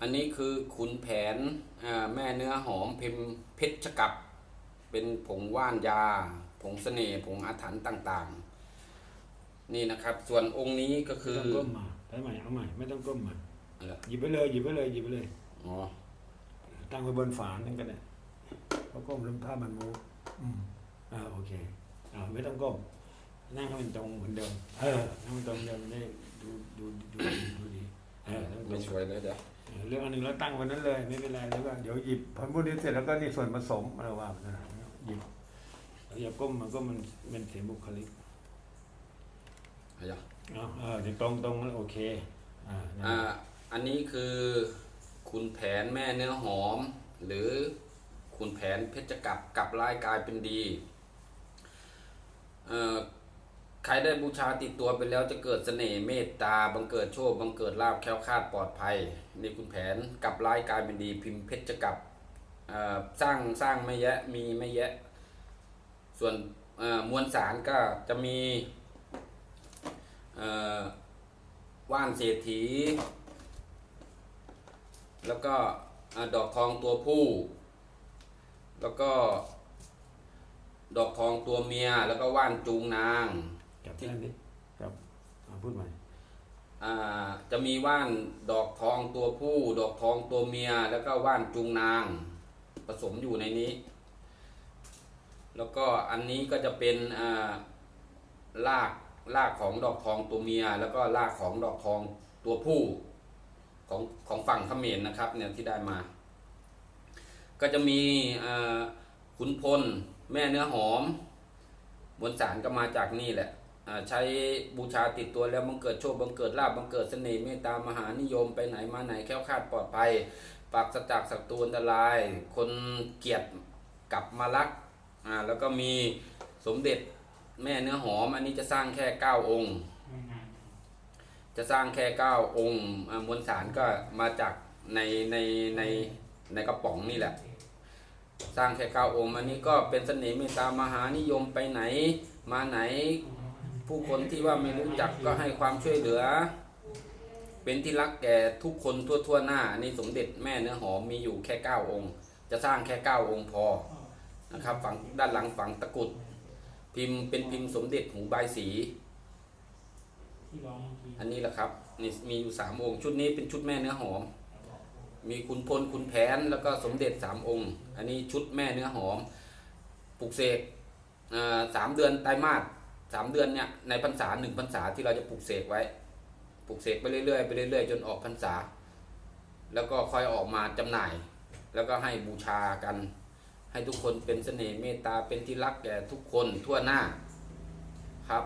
อันนี้คือขุนแผนอ่าแม่เนื้อหอมพิมพ์เพชรกับ เป็นผงว่านยา ผงเสน่ห์ผงอาถรรพ์ต่างๆ นี่นะครับ ส่วนองค์นี้ก็ไม่คือต้องก้มมาใช้ใหม่เอาใหม่ไม่ต้องก้มมาอะไรหยิบไปเลยหยิบไปเลยหยิบไปเลย อ๋อตั้งไว้บนฝานั่นก็ได้เพราะก้มแล้วผ้ามันมูอืมอ่าโอเคอ่าไม่ต้องก้มนั่งให้มันตรงเหมือนเดิมเออนั่งมันตรงเดิมได้ดูดูดูดีดูดีเออนั่งตร ไม่งสวยเลยเดี๋ยวเออเรื่องอันหนึ่งแล้วตั้งวันนั้นเลยไม่เป็นไรแล้วก็เดี๋ยวหยิบพอพูดนี้เสร็จแล้วก็นี่ส่วนผสมอะไรว่าไปนะหยิบแล้วอย่าก้มมันก็มันมันเสียบุคลิกอะไรอะเอาเออถึงตรงตรงมันโอเคอ่านั่นอ่าอันนี้คือขุนแผนแม่เนื้อหอม หรือขุนแผนเพชรกับกับลายกลายเป็นดีเอ่อ ใครได้บูชาติดตัวไปแล้วจะเกิดเสน่ห์เมตตาบังเกิดโชคบังเกิดลาภแค้วคาดปลอดภัยนี่คุณแผนกับลายกลายเป็นดีพิมพ์เพชรกับสร้างสร้างไม่แยะมีไม่แยะ ส่วนมวลสารก็จะมีว่านเศรษฐี แล้วก็ดอกทองตัวผู้ แล้วก็ ดอกทองตัวเมียแล้วก็ว่านจูงนาง จับที่นั่นดิครับอ่าพูดใหม่อ่าจะมีว่านดอกทองตัวผู้ ดอกทองตัวเมีย แล้วก็ว่านจูงนาง ผสมอยู่ในนี้ แล้วก็อันนี้ก็จะเป็นอ่ารากรากของดอกทองตัวเมีย แล้วก็รากของดอกทองตัวผู้ของของฝั่งเขมรนะครับเนี่ยที่ได้มา ก็จะมีอ่าขุนพล แม่เนื้อหอมมวลสารก็มาจากนี่แหละอ่า ใช้บูชาติดตัวแล้วบังเกิดโชคบังเกิดลาบบังเกิดเสน่ห์เมตตามหานิยมไปไหนมาไหนแค้วคาดปลอดภัยปราศจากศัตรูอันตราย คนเกียดกลับมารักอ่าแล้วก็มีสมเด็จแม่เนื้อหอม อันนี้จะสร้างแค่เก้าองค์ จะสร้างแค่เก้าองค์มวลสารก็มาจากในในในในกระป๋องนี่แหละ สร้างแค่เก้าองค์ อันนี้ก็เป็นเสน่ห์เมตตามหานิยมไปไหนมาไหน ผู้คนที่ว่าไม่รู้จักก็ให้ความช่วยเหลือ เป็นที่รักแก่ทุกคนทั่วทั่วๆหน้านี่สมเด็จแม่เนื้อหอมมีอยู่แค่เก้าองค์ จะสร้างแค่เก้าองค์พอนะครับฝั่งด้านหลังฝั่งตะกุด พิมพ์เป็นพิมพ์สมเด็จหูใบสี อันนี้แหละครับนี่มีอยู่สามองค์ ชุดนี้เป็นชุดแม่เนื้อหอม มีคุณพลคุณแผนแล้วก็สมเด็จสามองค์ อันนี้ชุดแม่เนื้อหอมปลุกเสกเอ่อสามเดือนไตรมาส สามเดือนเนี่ยในพรรษาหนึ่งพรรษาที่เราจะปลูกเสกไว้ปลูกเสกไปเรื่อยๆไปเรื่อยๆ จนออกพรรษา แล้วก็ค่อยออกมาจำหน่าย แล้วก็ให้บูชากัน ให้ทุกคนเป็นเสน่ห์เมตตาเป็นที่รักแก่ทุกคนทั่วหน้าครับ